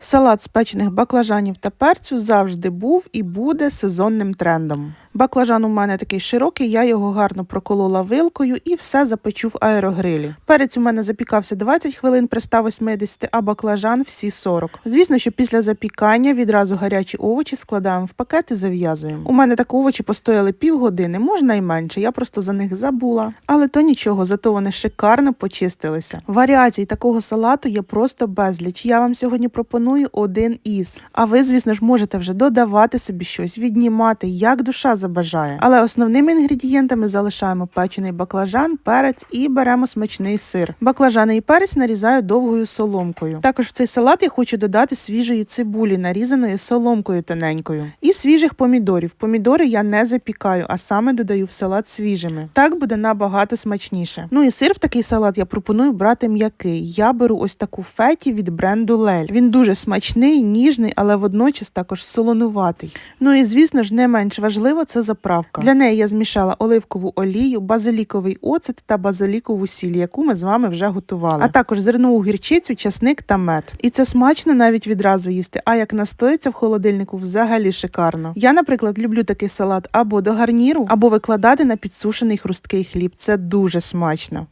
Салат з печених баклажанів та перцю завжди був і буде сезонним трендом. Баклажан у мене такий широкий, я його гарно проколола вилкою і все запечу в аерогрилі. Перець у мене запікався 20 хвилин при 180, а баклажан всі 40. Звісно, що після запікання відразу гарячі овочі складаємо в пакет і зав'язуємо. У мене так овочі постояли півгодини, можна і менше, я просто за них забула. Але то нічого, зато вони шикарно почистилися. Варіацій такого салату є просто безліч. Я вам сьогодні пропоную один із. А ви, звісно ж, можете вже додавати собі щось, віднімати, як душа забажає. Але основними інгредієнтами залишаємо печений баклажан, перець і беремо смачний сир. Баклажани і перець нарізаю довгою соломкою. Також в цей салат я хочу додати свіжої цибулі, нарізаної соломкою тоненькою, і свіжих помідорів. Помідори я не запікаю, а саме додаю в салат свіжими. Так буде набагато смачніше. Ну і сир в такий салат я пропоную брати м'який. Я беру ось таку феті від бренду Лель. Він дуже смачний, ніжний, але водночас також солонуватий. Ну і звісно ж, не менш важливо це заправка. Для неї я змішала оливкову олію, базиліковий оцет та базилікову сіль, яку ми з вами вже готували. А також зернову гірчицю, часник та мед. І це смачно навіть відразу їсти. А як настоїться в холодильнику, взагалі шикарно. Я, наприклад, люблю такий салат або до гарніру, або викладати на підсушений хрусткий хліб. Це дуже смачно.